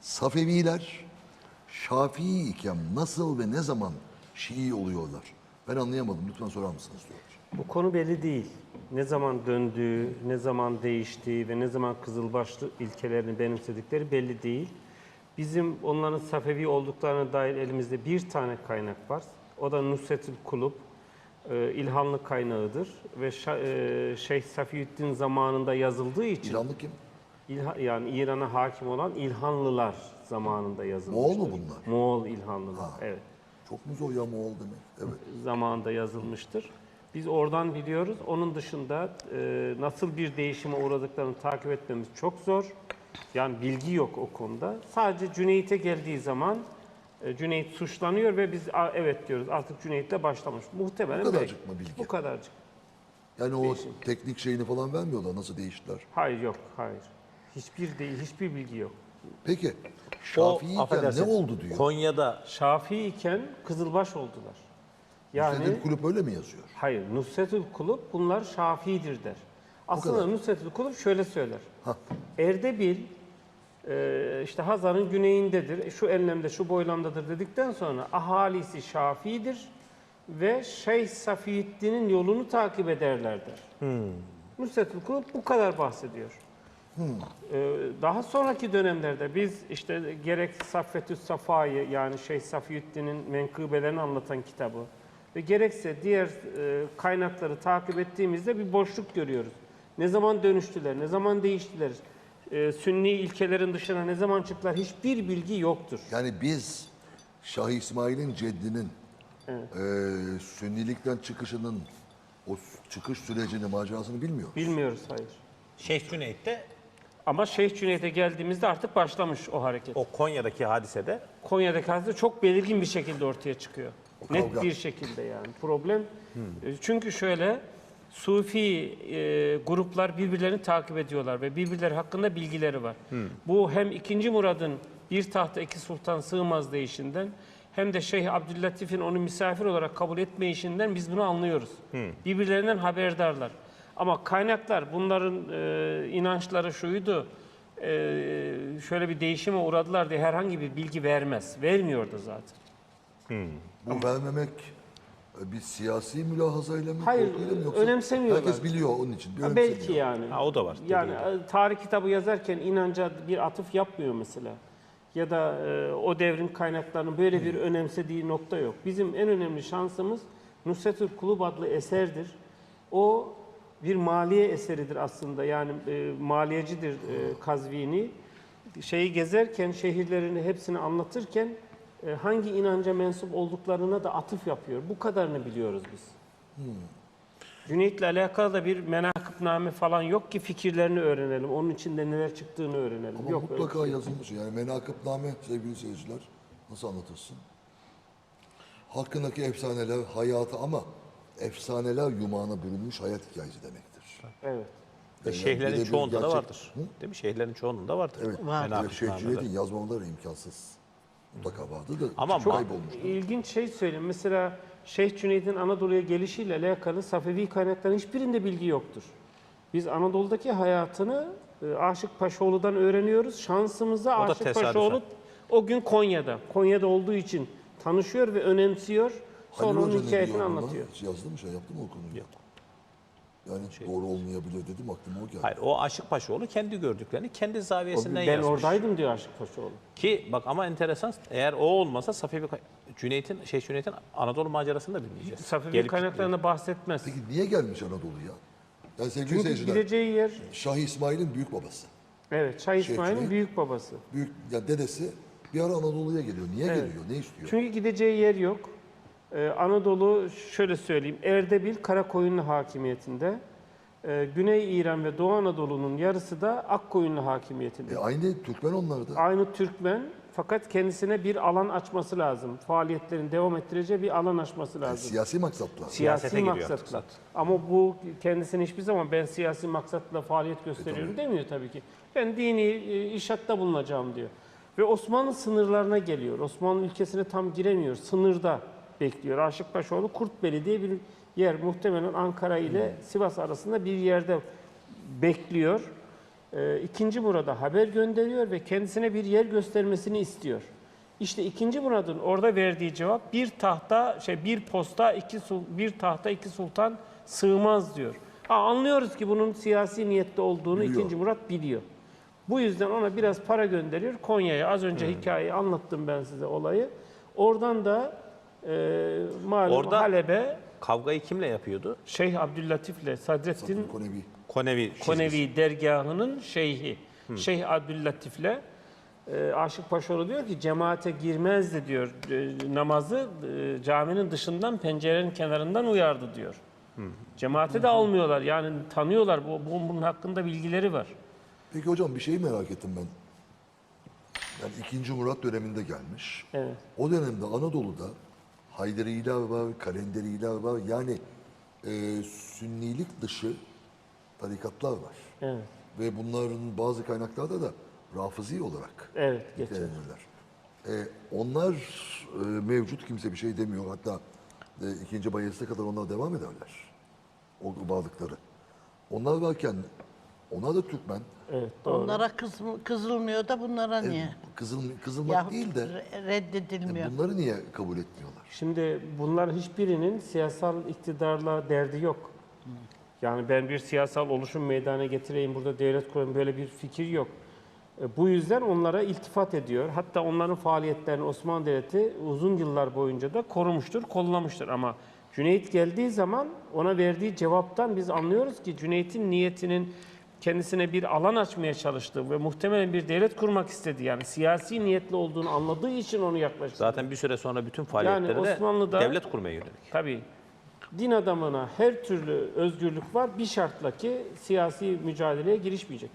Safeviler Şafii iken nasıl ve ne zaman Şii oluyorlar? Ben anlayamadım. Lütfen sorar mısınız diyor. Bu konu belli değil. Ne zaman döndüğü, ne zaman değiştiği ve ne zaman Kızılbaşlı ilkelerini benimsedikleri belli değil. Bizim onların Safevi olduklarına dair elimizde bir tane kaynak var. O da Nusretül Kulub, e, İlhanlı kaynağıdır ve e, Şeyh Safiyüddin zamanında yazıldığı için İranlı kim? İlha- yani İran'a hakim olan İlhanlılar zamanında yazılmıştır. Moğol mu bunlar? Moğol İlhanlılar, evet. Çok mu zor ya Moğol demek? Evet. zamanında yazılmıştır. Biz oradan biliyoruz. Onun dışında e, nasıl bir değişime uğradıklarını takip etmemiz çok zor. Yani bilgi yok o konuda. Sadece Cüneyt'e geldiği zaman e, Cüneyt suçlanıyor ve biz "Aa, evet diyoruz artık Cüneyt'le başlamış. Muhtemelen Bu kadarcık belki- mı bilgi? Bu kadarcık. Yani o teknik şeyini falan vermiyorlar. Nasıl değiştiler? Hayır yok, hayır. Hiçbir değil, hiçbir bilgi yok. Peki Şafii iken ne affedersin, oldu diyor. Konya'da Şafii iken Kızılbaş oldular. Yani Yani, kulüp öyle mi yazıyor? Hayır, Nusretül Kulub bunlar Şafii'dir der. Aslında kadar. Nusretül Kulub şöyle söyler. Hah. Erdebil e, işte Hazar'ın güneyindedir, şu enlemde, şu boylamdadır dedikten sonra ahalisi Şafii'dir ve Şeyh Safiyeddin'in yolunu takip ederler der. Nusretül Kulub bu kadar bahsediyor. Ee, Daha sonraki dönemlerde biz işte gerek Saffetü Safa'yı yani Şeyh Safiyüddin'in menkıbelerini anlatan kitabı ve gerekse diğer e, kaynakları takip ettiğimizde bir boşluk görüyoruz. Ne zaman dönüştüler, ne zaman değiştiler, e, sünni ilkelerin dışına ne zaman çıktılar hiçbir bilgi yoktur. Yani biz Şah İsmail'in ceddinin eee sünnilikten çıkışının o çıkış sürecini, macerasını bilmiyoruz. Bilmiyoruz hayır. Şeyh Cüneyt'te Ama Şeyh Cüneyt'e geldiğimizde artık başlamış o hareket. o Konya'daki hadisede Konya'daki hadise çok belirgin bir şekilde ortaya çıkıyor. Net kavga. bir şekilde yani. Problem e, çünkü şöyle Sufi e, gruplar birbirlerini takip ediyorlar ve birbirleri hakkında bilgileri var. Bu hem 2. Murad'ın bir tahta iki sultan sığmaz deyişinden hem de Şeyh Abdüllatif'in onu misafir olarak kabul etmeyişinden biz bunu anlıyoruz. Birbirlerinden haberdarlar. Ama kaynaklar bunların e, inançları şuydu, e, şöyle bir değişime uğradılar diye herhangi bir bilgi vermez. Vermiyor da zaten. Bu vermemek e, bir siyasi mülahazayla mı, Hayır, mı yoksa önemsemiyorlar. herkes biliyor onun için. bir Ha, önemsemiyor. belki yani. Ha, o da var, Yani dediğin e, tarih kitabı yazarken inanca bir atıf yapmıyor mesela. Ya da e, o devrin kaynaklarının böyle bir önemsediği nokta yok. Bizim en önemli şansımız Nusretül Kulub adlı eserdir. O bir maliye eseridir aslında. Yani e, maliyecidir e, Kazvini. Şeyi gezerken, şehirlerini hepsini anlatırken e, hangi inanca mensup olduklarına da atıf yapıyor. Bu kadarını biliyoruz biz. Cüneyt'le alakalı da bir menakıbname falan yok ki fikirlerini öğrenelim. Onun içinde neler çıktığını öğrenelim. Ama yok öyle mutlaka şey. yazılmış. Yani menakıbname sevgili seyirciler nasıl anlatırsın? Hakkındaki efsaneler hayatı ama efsaneler yumağına bürünmüş hayat hikayesi demektir. Evet. ve birebir çoğunda da gerçek- vardır. Değil mi? Şeyhlerin çoğunda vardır. Evet. Şey, nameler. Cüneyt'in yazmamaları imkansız. Mutlaka vardı da Ama çok kaybolmuş. İlginç şey söyleyeyim. Mesela Şeyh Cüneyd'in Anadolu'ya gelişiyle alakalı Safevi kaynakların hiçbirinde bilgi yoktur. Biz Anadolu'daki hayatını e, Aşık Paşaoğlu'dan öğreniyoruz. Şansımıza da Aşık. Paşaoğlu o gün Konya'da. Konya'da olduğu için tanışıyor ve önemsiyor. Sonra onun hikayesini anlatıyor. Hiç yazdı mı şey yaptı mı o konuyu? Yok. Yani doğru olmayabilir dedim aklıma o geldi. Hayır, o Aşık Paşaoğlu kendi gördüklerini kendi zaviyesinden Ben yazmış. oradaydım diyor Aşık Paşaoğlu. Ki bak ama enteresan eğer o olmasa Safevi Cüneyt'in şey Cüneyt'in Anadolu macerasını da bilmeyeceğiz. Safevi Gelip kaynaklarında bahsetmez. Peki niye gelmiş Anadolu'ya? Yani sevgili Çünkü seyirciler, gideceği yer, Şah İsmail'in büyük babası. evet Şah İsmail'in Cüneyt. büyük babası. Büyük, ya dedesi bir ara Anadolu'ya geliyor. Niye Evet. geliyor? Ne istiyor? Çünkü gideceği yer yok. Ee, Anadolu şöyle söyleyeyim, Erdebil Karakoyunlu hakimiyetinde. Ee, Güney İran ve Doğu Anadolu'nun yarısı da Akkoyunlu hakimiyetinde. E aynı Türkmen onlar da. Aynı Türkmen fakat kendisine bir alan açması lazım. Faaliyetlerin devam ettireceği bir alan açması Yani lazım. siyasi maksatla. Siyasi giriyor maksatla. maksat. Ama bu kendisini hiçbir zaman ben siyasi maksatla faaliyet gösteriyorum demiyor tabii ki. Ben dini e, işatta bulunacağım diyor. Ve Osmanlı sınırlarına geliyor. Osmanlı ülkesine tam giremiyor. Sınırda bekliyor. Aşık Paşaoğlu Kurtbeli diye bir yer. Muhtemelen Ankara ile Sivas arasında bir yerde bekliyor. e, ikinci Murad'a haber gönderiyor ve kendisine bir yer göstermesini istiyor. İşte ikinci Murad'ın orada verdiği cevap bir tahta şey bir posta iki sul- bir tahta iki sultan sığmaz diyor. Ha, anlıyoruz ki bunun siyasi niyette olduğunu Biliyor. ikinci Murat biliyor. Bu yüzden ona biraz para gönderiyor Konya'ya. Az önce hikayeyi anlattım ben size olayı. Oradan da e, malum Orada- Halep'e Kavgayı kimle yapıyordu? Şeyh Abdüllatif'le Sadrettin Konevi. Konevi. çizgisi. Konevi dergahının şeyhi. Şeyh Abdüllatif'le e, Aşık Paşaoğlu diyor ki cemaate girmezdi diyor. E, namazı e, caminin dışından pencerenin kenarından uyardı diyor. Cemaate de almıyorlar. Yani tanıyorlar. Bu, bu- bunun hakkında bilgileri var. Peki hocam bir şeyi merak ettim ben. Yani 2. Murat döneminde gelmiş. Evet. O dönemde Anadolu'da Haydariler var, Kalenderiler var. Yani e, sünnilik dışı tarikatlar var. Evet. Ve bunların bazı kaynaklarda da Rafizi olarak Evet, nitelenirler. E, onlar e, mevcut kimse bir şey demiyor. Hatta e, ikinci Bayezid'e kadar onlar devam ederler. O varlıkları. Onlar varken onlar da Türkmen. Evet, doğru. Onlara kızm- kızılmıyor da bunlara niye? Kızıl, kızılmak Yahut değil de re- reddedilmiyor. bunları niye kabul etmiyorlar? Şimdi bunlar hiçbirinin siyasal iktidarla derdi yok. Yani ben bir siyasal oluşum meydana getireyim, burada devlet kurayım böyle bir fikir yok. E, Bu yüzden onlara iltifat ediyor. Hatta onların faaliyetlerini Osmanlı Devleti uzun yıllar boyunca da korumuştur, kollamıştır. Ama Cüneyt geldiği zaman ona verdiği cevaptan biz anlıyoruz ki Cüneyt'in niyetinin kendisine bir alan açmaya çalıştığı ve muhtemelen bir devlet kurmak istediği yani siyasi niyetli olduğunu anladığı için onu yaklaştı. Zaten bir süre sonra bütün faaliyetleri de Osmanlı'da- devlet kurmaya yönelik. Tabii. Din adamına her türlü özgürlük var bir şartla ki siyasi mücadeleye girişmeyecek.